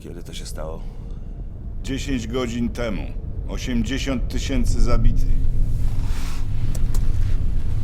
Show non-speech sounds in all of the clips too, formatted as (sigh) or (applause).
Kiedy to się stało? 10 godzin temu. 80 tysięcy zabitych.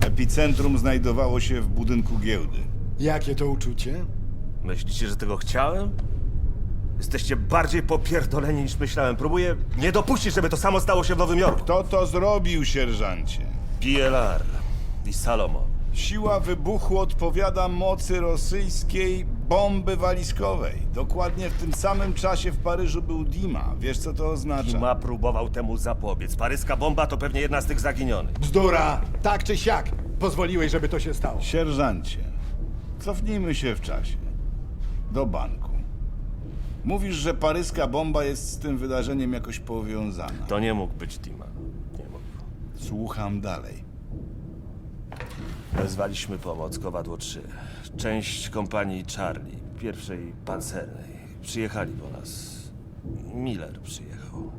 Epicentrum znajdowało się w budynku giełdy. Jakie to uczucie? Myślicie, że tego chciałem? Jesteście bardziej popierdoleni niż myślałem. Próbuję nie dopuścić, żeby to samo stało się w Nowym Jorku. Kto to zrobił, sierżancie? PLR i Salomon. Siła wybuchu odpowiada mocy rosyjskiej bomby walizkowej. Dokładnie w tym samym czasie w Paryżu był Dima. Wiesz, co to oznacza? Dima próbował temu zapobiec. Paryska bomba to pewnie jedna z tych zaginionych. Bzdura! Tak czy siak! Pozwoliłeś, żeby to się stało. Sierżancie, cofnijmy się w czasie. Do banku. Mówisz, że paryska bomba jest z tym wydarzeniem jakoś powiązana. To nie mógł być Dima. Nie mógł. Słucham dalej. Wezwaliśmy pomoc, kowadło 3. Część kompanii Charlie, pierwszej pancernej. Przyjechali po nas. Miller przyjechał.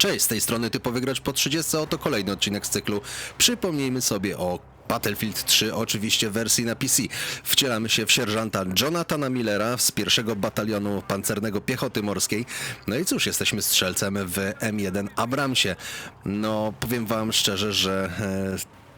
Cześć, z tej strony Typowy Gracz po 30, oto kolejny odcinek z cyklu. Przypomnijmy sobie o Battlefield 3, oczywiście w wersji na PC. Wcielamy się w sierżanta Jonathana Millera z pierwszego batalionu pancernego piechoty morskiej. No i cóż, jesteśmy strzelcem w M1 Abramsie. No, powiem wam szczerze, że...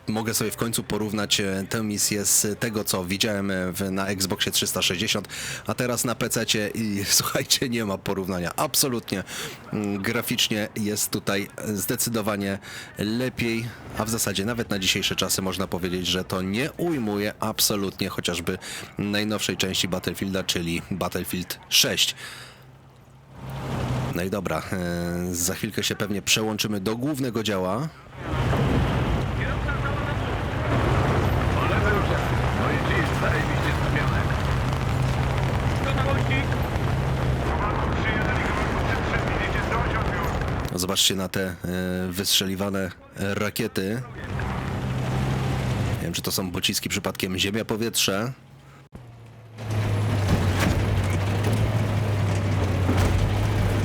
Mogę sobie w końcu porównać e, tę misję z tego, co widziałem e, w, na Xboxie 360, a teraz na PC i (laughs) słuchajcie, nie ma porównania. Absolutnie mm, graficznie jest tutaj zdecydowanie lepiej, a w zasadzie nawet na dzisiejsze czasy można powiedzieć, że to nie ujmuje absolutnie chociażby najnowszej części Battlefielda, czyli Battlefield 6. No i dobra, e, za chwilkę się pewnie przełączymy do głównego działa. No i dziś, zajebiście skupione. Zobaczcie na te e, wystrzeliwane rakiety. Nie wiem, czy to są pociski przypadkiem ziemia-powietrze.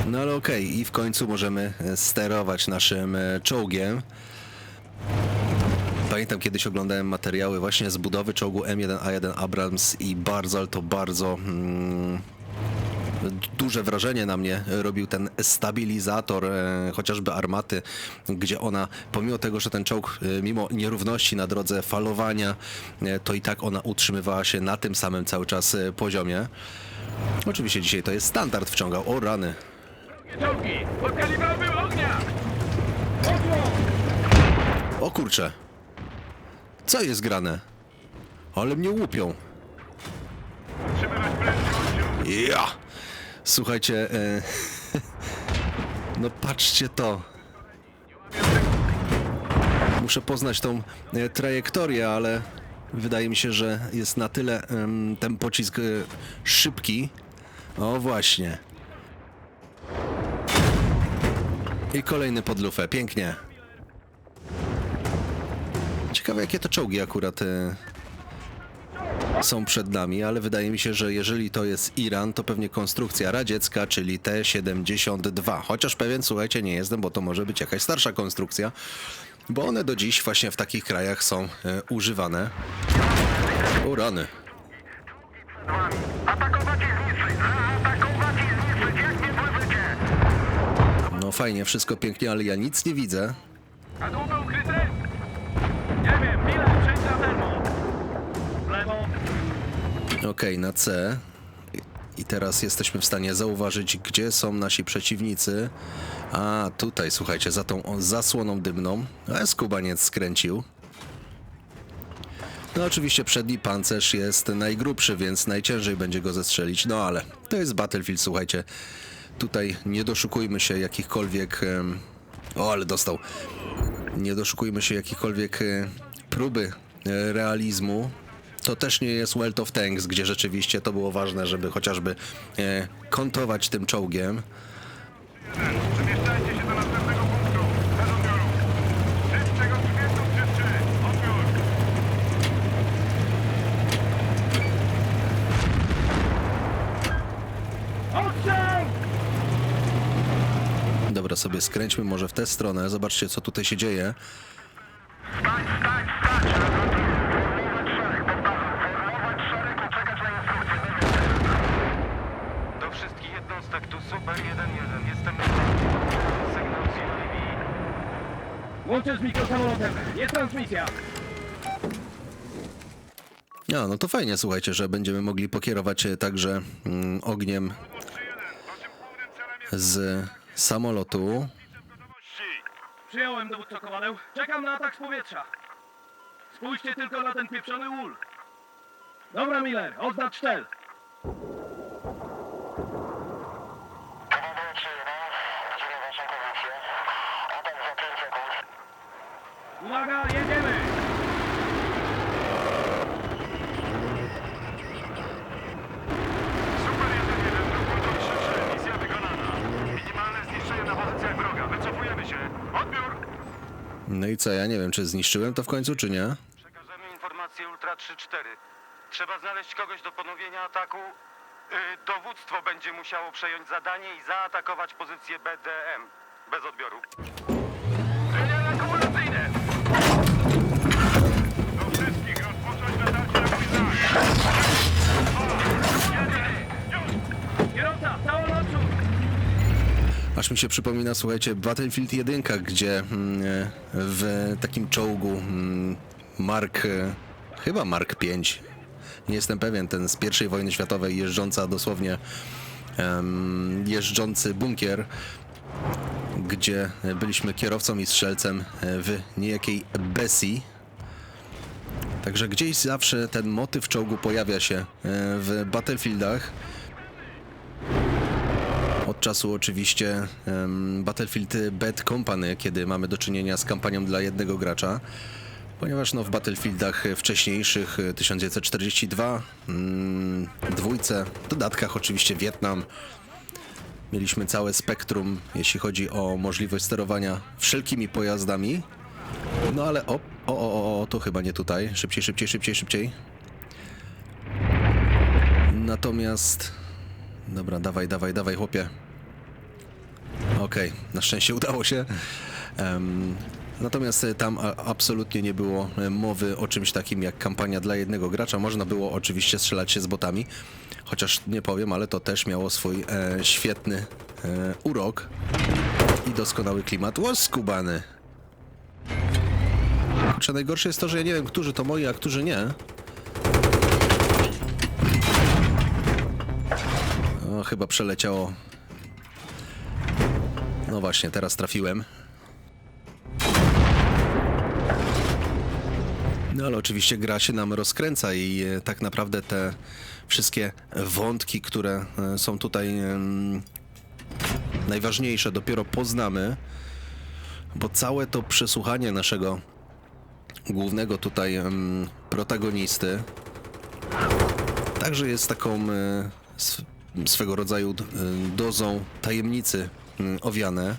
No ale okej, i w końcu możemy e, sterować naszym e, czołgiem. Pamiętam kiedyś oglądałem materiały właśnie z budowy czołgu M1A1 Abrams i bardzo, ale to bardzo mm, duże wrażenie na mnie robił ten stabilizator e, chociażby armaty, gdzie ona, pomimo tego, że ten czołg, e, mimo nierówności na drodze falowania, e, to i tak ona utrzymywała się na tym samym cały czas poziomie. Oczywiście dzisiaj to jest standard wciągał. O rany. Czołgi, podkalibrowy ognia! O kurcze. Co jest grane? Ale mnie łupią. Ja! Słuchajcie, e... (laughs) no patrzcie to. Muszę poznać tą e, trajektorię, ale wydaje mi się, że jest na tyle em, ten pocisk e, szybki. O właśnie. I kolejny pod lufę, pięknie. Ciekawe jakie to czołgi akurat e, są przed nami, ale wydaje mi się, że jeżeli to jest Iran, to pewnie konstrukcja radziecka, czyli T-72. Chociaż pewien, słuchajcie, nie jestem, bo to może być jakaś starsza konstrukcja, bo one do dziś właśnie w takich krajach są e, używane. O rany. Zniszczyć! Zniszczyć! Jak nie? No fajnie, wszystko pięknie, ale ja nic nie widzę. A ukryte? Okej, na C. I- teraz jesteśmy w stanie zauważyć, gdzie są nasi przeciwnicy. A, tutaj, słuchajcie, za tą zasłoną dymną. A skubaniec skręcił. No oczywiście przedni pancerz jest najgrubszy, więc najciężej będzie go zestrzelić. No ale to jest Battlefield, słuchajcie. Tutaj nie doszukujmy się jakichkolwiek... O, ale dostał. Nie doszukujmy się jakichkolwiek e, próby e, realizmu. To też nie jest World of Tanks, gdzie rzeczywiście to było ważne, żeby chociażby e, kontować tym czołgiem. Przemieszczajcie się do następnego punktu. Bez odbioru. Szybczego przybiegną wszyscy. Odbiór. Dobra, sobie skręćmy może w tę stronę. Zobaczcie, co tutaj się dzieje. Stań, stań, stań! Formować szereg pod bazą. Formować szereg i czekać na instrukcję. Do wszystkich jednostek, tu Super 1-1. Jestem na Sygnał z UAV. Łączę z mikrosamolotem. Jest transmisja. No, no to fajnie, słuchajcie, że będziemy mogli pokierować e, także mm, ogniem z samolotu. Przyjąłem dowódco Kowadeł. Czekam na atak z powietrza. Spójrzcie tylko na ten pieprzony ul. Dobra, Miller, oznacz cel. Uwaga, jedziemy! Super 1-1 do punktu 3-3. Misja wykonana. Minimalne zniszczenie na pozycjach wroga. Wycofujemy się. Odbiór. No i co, ja nie wiem, czy zniszczyłem to w końcu, czy nie? Przekażemy informację Ultra 3-4. Trzeba znaleźć kogoś do ponowienia ataku. Yy, dowództwo będzie musiało przejąć zadanie i zaatakować pozycję BDM. Bez odbioru. Aż mi się przypomina, słuchajcie, Battlefield 1, gdzie mm, e, w takim czołgu mm, Mark, e, chyba Mark 5, nie jestem pewien, ten z pierwszej wojny światowej jeżdżąca dosłownie jeżdżący bunkier, gdzie byliśmy kierowcą i strzelcem e, w niejakiej Bessie. Także gdzieś zawsze ten motyw czołgu pojawia się w Battlefieldach. Od czasu oczywiście Battlefield Bad Company, kiedy mamy do czynienia z kampanią dla jednego gracza. Ponieważ no, w Battlefieldach wcześniejszych, e, 1942, mm, dwójce, dodatkach oczywiście Wietnam, mieliśmy całe spektrum, jeśli chodzi o możliwość sterowania wszelkimi pojazdami. No ale o, o, o, o, to chyba nie tutaj. Szybciej, szybciej, szybciej, szybciej. Natomiast... Dobra, dawaj, dawaj, dawaj, chłopie. Okej, na szczęście udało się. Em, natomiast e, tam absolutnie nie było e, mowy o czymś takim jak kampania dla jednego gracza. Można było oczywiście strzelać się z botami, chociaż nie powiem, ale to też miało swój e, świetny e, urok i doskonały klimat. Ło, skubany! Kurczę, najgorsze jest to, że ja nie wiem, którzy to moi, a którzy nie. O, chyba przeleciało. No właśnie, teraz trafiłem. No ale oczywiście gra się nam rozkręca i e, tak naprawdę te wszystkie wątki, które e, są tutaj najważniejsze, dopiero poznamy, bo całe to przesłuchanie naszego głównego tutaj protagonisty także jest taką e, sw- swego rodzaju dozą tajemnicy owiane.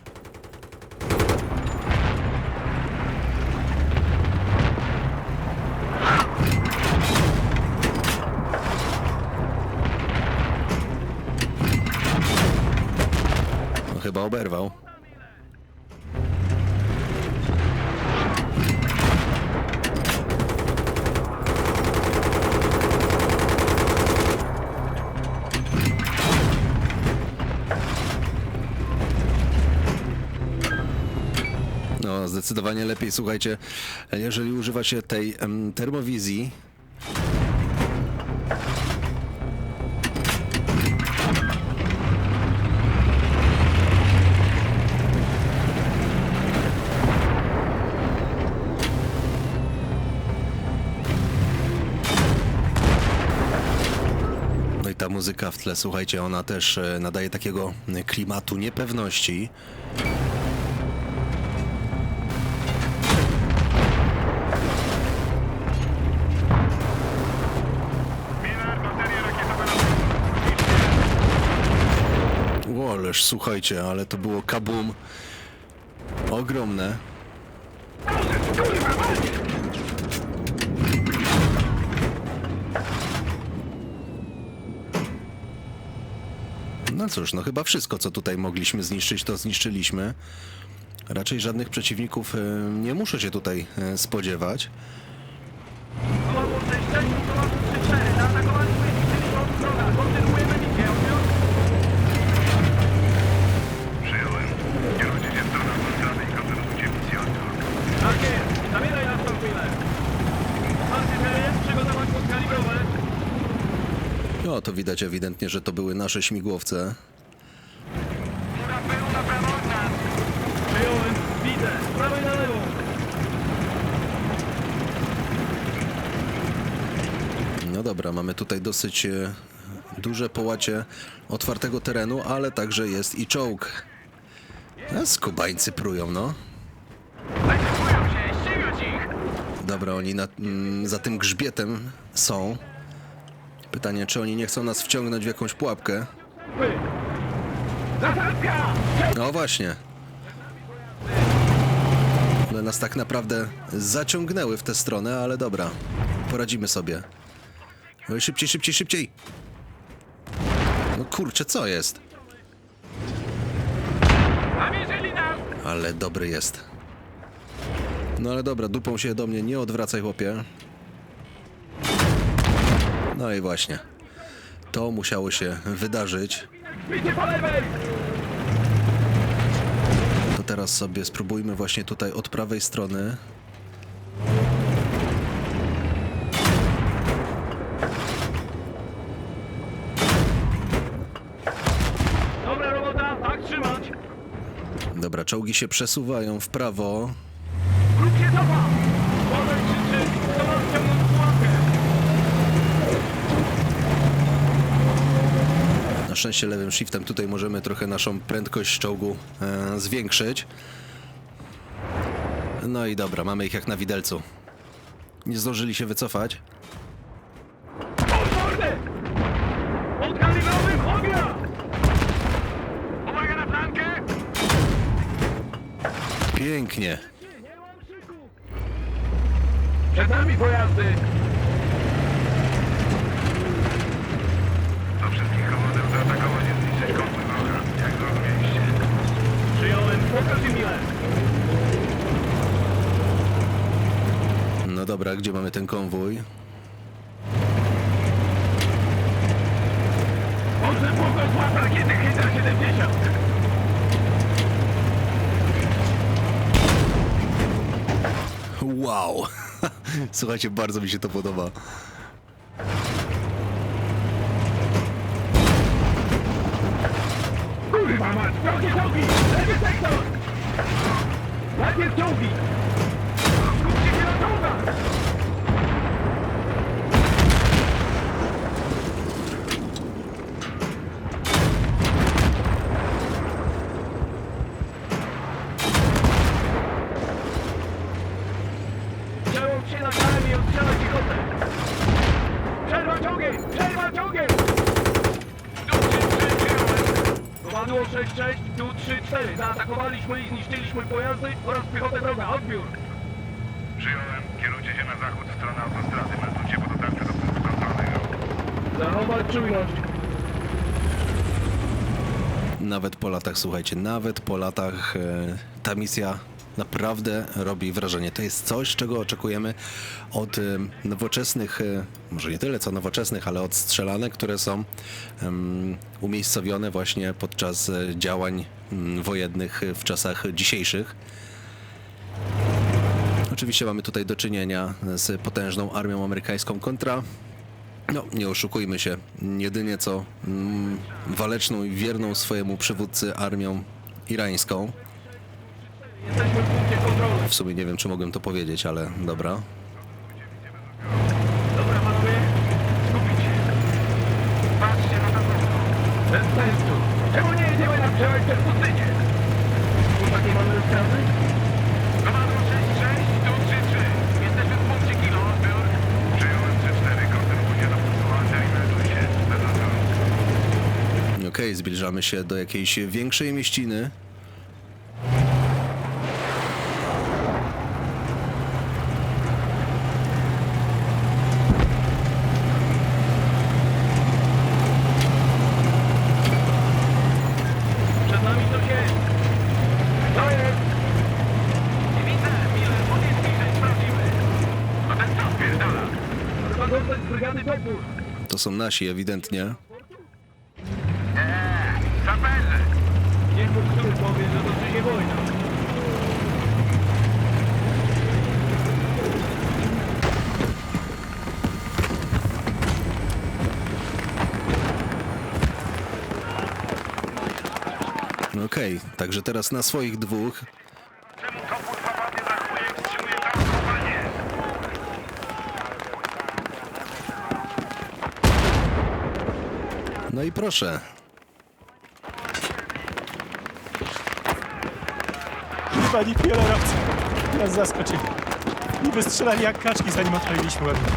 No, chyba oberwał. No, lepiej, słuchajcie, jeżeli używa się tej em, termowizji. No i muzyka w tle, słuchajcie, ona też e, nadaje takiego klimatu niepewności. Słuchajcie, ale to było kabum. Ogromne. No cóż, no chyba wszystko, co tutaj mogliśmy zniszczyć, to zniszczyliśmy. Raczej żadnych przeciwników e, nie muszę się tutaj e, spodziewać. No, to widać ewidentnie, że to były nasze śmigłowce. Góra pyłu na prawo od nas. Przyjąłem. Widzę. Z prawej na lewo. No dobra, mamy tutaj dosyć e, duże połacie otwartego terenu, ale także jest i czołg. A skubańcy prują, no. Wycofują się, ścigać ich. Dobra, oni na, mm, za tym grzbietem są. Pytanie, czy oni nie chcą nas wciągnąć w jakąś pułapkę? No właśnie. One nas tak naprawdę zaciągnęły w tę stronę, ale dobra. Poradzimy sobie. Oj, szybciej, szybciej, szybciej! No kurczę, co jest? Ale dobry jest. No ale dobra, dupą się do mnie nie odwracaj, chłopie. No i właśnie. To musiało się wydarzyć. To teraz sobie spróbujmy właśnie tutaj od prawej strony. Dobra robota, tak trzymać! Dobra, czołgi się przesuwają w prawo. Wróg się cofa! Uważaj krzyczy! Kto ma wciągnąć pułapkę? Na szczęście lewym shiftem tutaj możemy trochę naszą prędkość czołgu e, zwiększyć. No i dobra, mamy ich jak na widelcu. Nie zdążyli się wycofać. Pięknie. Przed nami pojazdy! Do wszystkich komandów zaatakować i zniszczyć konwój wroga. Jak zrozumieliście? Przyjąłem, pokaż im ile! No dobra, gdzie mamy ten konwój? Rakiety Hydra 70! Wow! (laughs) Słuchajcie, bardzo mi się to podoba. Kurwa! Drogie czołgi! Lewy sektor! Czołgi! Kowadło 6-6, tu 3-4. Zaatakowaliśmy i zniszczyliśmy pojazdy oraz piechotę wroga. Odbiór. Przyjąłem. Kierujcie się na zachód w stronę autostrady. Meldujcie po dotarciu do punktu kontrolnego. Zachować czujność. Nawet po latach, słuchajcie, nawet po latach e, ta misja naprawdę robi wrażenie. To jest coś, czego oczekujemy od e, nowoczesnych, e, może nie tyle co nowoczesnych, ale od strzelanek, które są em, umiejscowione właśnie podczas e, działań mm, wojennych w czasach dzisiejszych. Oczywiście mamy tutaj do czynienia z potężną armią amerykańską kontra no, nie oszukujmy się. Jedynie co mm, waleczną i wierną swojemu przywódcy armią irańską. W sumie nie wiem, czy mogłem to powiedzieć, ale dobra. Dobra, panowie. Skupić się. Patrzcie na to Bez sensu. Czemu nie jedziemy na przełaj przez pustynię? Chłopaki, mamy rozkazy? Komadło 6-6, tu 3-3. Jesteśmy w punkcie kilo. Odbiór. Przyjąłem 3-4. Kontynuujcie do punktu Hunter i melduj się. Bez odbioru. Okej, zbliżamy się do jakiejś większej mieściny. Przed nami jest. To jest. Nie widzę, Miller, sprawdzimy. A ten co. To są nasi ewidentnie. Także teraz na swoich dwóch. No i proszę. Pani kierowcy nas zaskoczyli. I wystrzelali jak kaczki, zanim odpaliliśmy ładunek.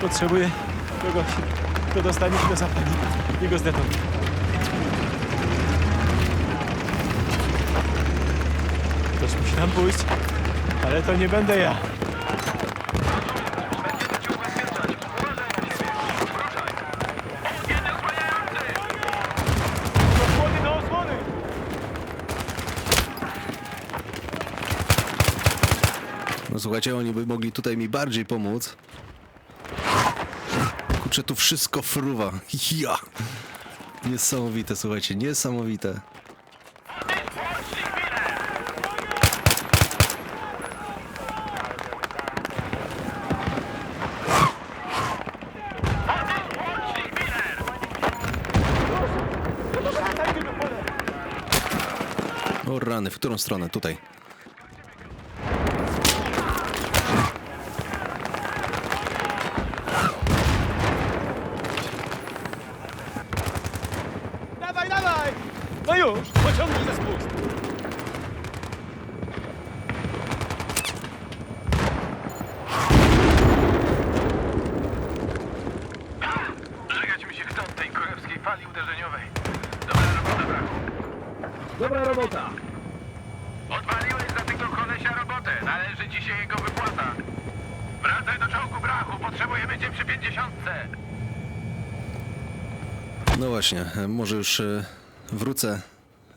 Potrzebuję kogoś, kto dostanie się do zapalnika i go zdetonuje. Ktoś musi tam pójść, ale to nie będę ja. No słuchajcie, oni by mogli tutaj mi bardziej pomóc. Kurczę, tu wszystko fruwa. (laughs) Ja! Niesamowite, słuchajcie, niesamowite. O rany, w którą stronę? Tutaj. Dawaj, dawaj! No już, pociągnij za spust. Żygać mi się tej fali uderzeniowej. Dobra robota, brachu. Dobra robota. Odwaliłeś za tego kolesia robotę. Należy ci się jego wypłata. Wracaj do czołgu, brachu. Potrzebujemy cię przy pięćdziesiątce. No właśnie, e, może już e, wrócę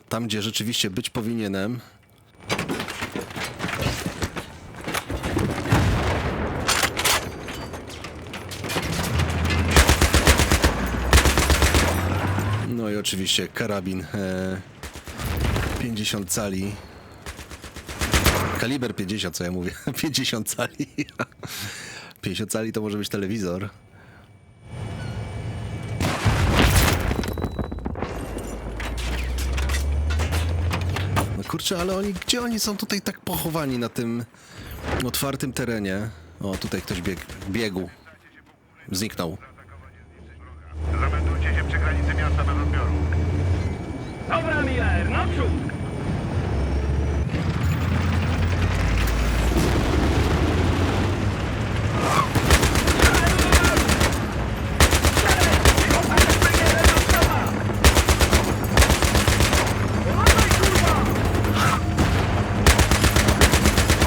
tam, gdzie rzeczywiście być powinienem. No i oczywiście karabin e, 50 cali. Kaliber 50, co ja mówię? (laughs) 50 cali. (laughs) 50 cali to może być telewizor. Kurczę, ale oni, gdzie oni są tutaj tak pochowani na tym otwartym terenie? O, tutaj ktoś bieg, biegł. Zniknął. Zameldujcie się przy granicy miasta bez odbioru. Dobra, Miller, naprzód!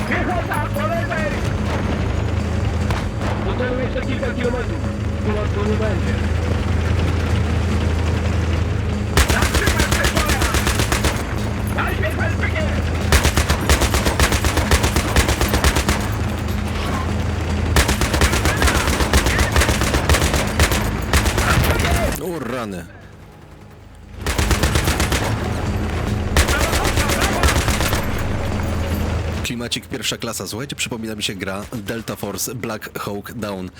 Piechota, po lewej! Do celu jeszcze kilka kilometrów. Tu łatwo nie będzie. Zatrzymaj się, pojazd! Daj mnie bezpiecznie! O, rany. Klimacik pierwsza klasa. Słuchajcie, przypomina mi się gra Delta Force Black Hawk Down.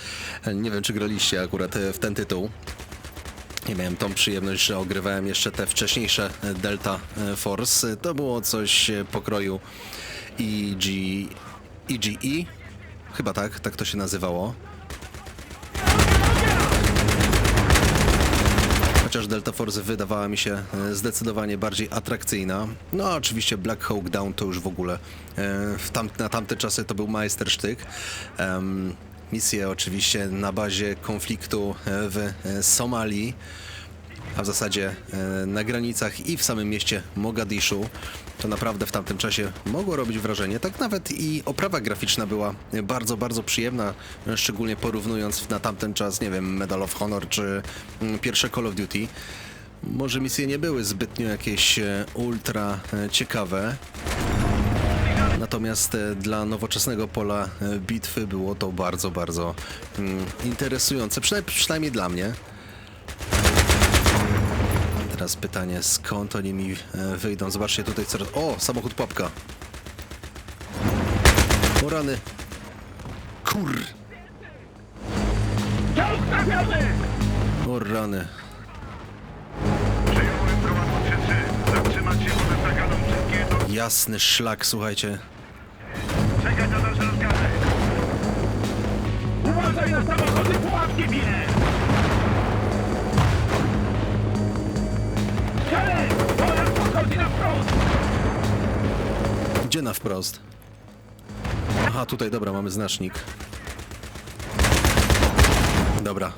Nie wiem, czy graliście akurat e, w ten tytuł. Nie miałem tą przyjemność, że ogrywałem jeszcze te wcześniejsze Delta e, Force. To było coś e, pokroju EG... EGE? Chyba tak, tak to się nazywało. Chociaż Delta Force wydawała mi się e, zdecydowanie bardziej atrakcyjna. No oczywiście Black Hawk Down to już w ogóle e, w tam, na tamte czasy to był majstersztyk. Em, misję oczywiście na bazie konfliktu e, w Somalii, a w zasadzie e, na granicach i w samym mieście Mogadiszu. To naprawdę w tamtym czasie mogło robić wrażenie. Tak nawet i oprawa graficzna była bardzo, bardzo przyjemna, szczególnie porównując na tamten czas, nie wiem, Medal of Honor czy mm, pierwsze Call of Duty. Może misje nie były zbytnio jakieś e, ultra e, ciekawe, Natomiast dla nowoczesnego pola bitwy było to bardzo, bardzo mm, interesujące, przynajmniej, przynajmniej dla mnie. Teraz pytanie, skąd oni mi e, wyjdą? Zobaczcie tutaj coraz... O, samochód pułapka. O rany. Kur... O rany. Przyjąłem prowadzą 3-3. Zatrzymać się poza zagadą wszystkie do... Jasny szlak, słuchajcie. Czekać na nasze rozkazy. Uważaj na samochody Strzelaj! Pojazd podchodzi na wprost! Gdzie na wprost? Aha, tutaj, dobra, mamy znacznik. Dobra.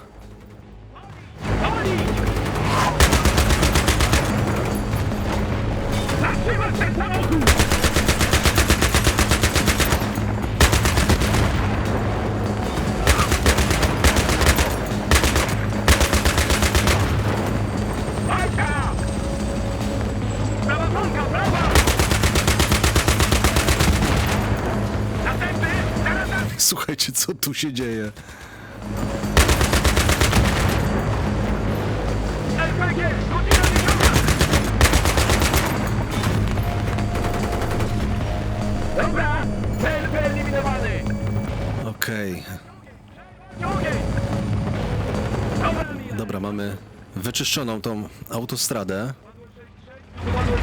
Co tu się dzieje? Dobra! Cel wyeliminowany! Okej. Dobra, mamy wyczyszczoną tą autostradę. Komando 3-4,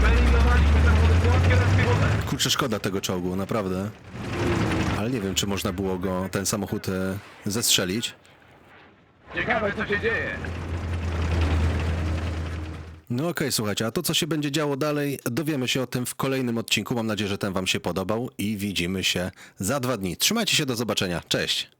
wyeliminowaliśmy samochody pułapki oraz piechotę. Kurczę, szkoda tego czołgu, naprawdę. Nie wiem, czy można było go, ten samochód, e, zestrzelić. Ciekawe, co się dzieje. No okej, słuchajcie, a to, co się będzie działo dalej, dowiemy się o tym w kolejnym odcinku. Mam nadzieję, że ten wam się podobał i widzimy się za dwa dni. Trzymajcie się, do zobaczenia. Cześć!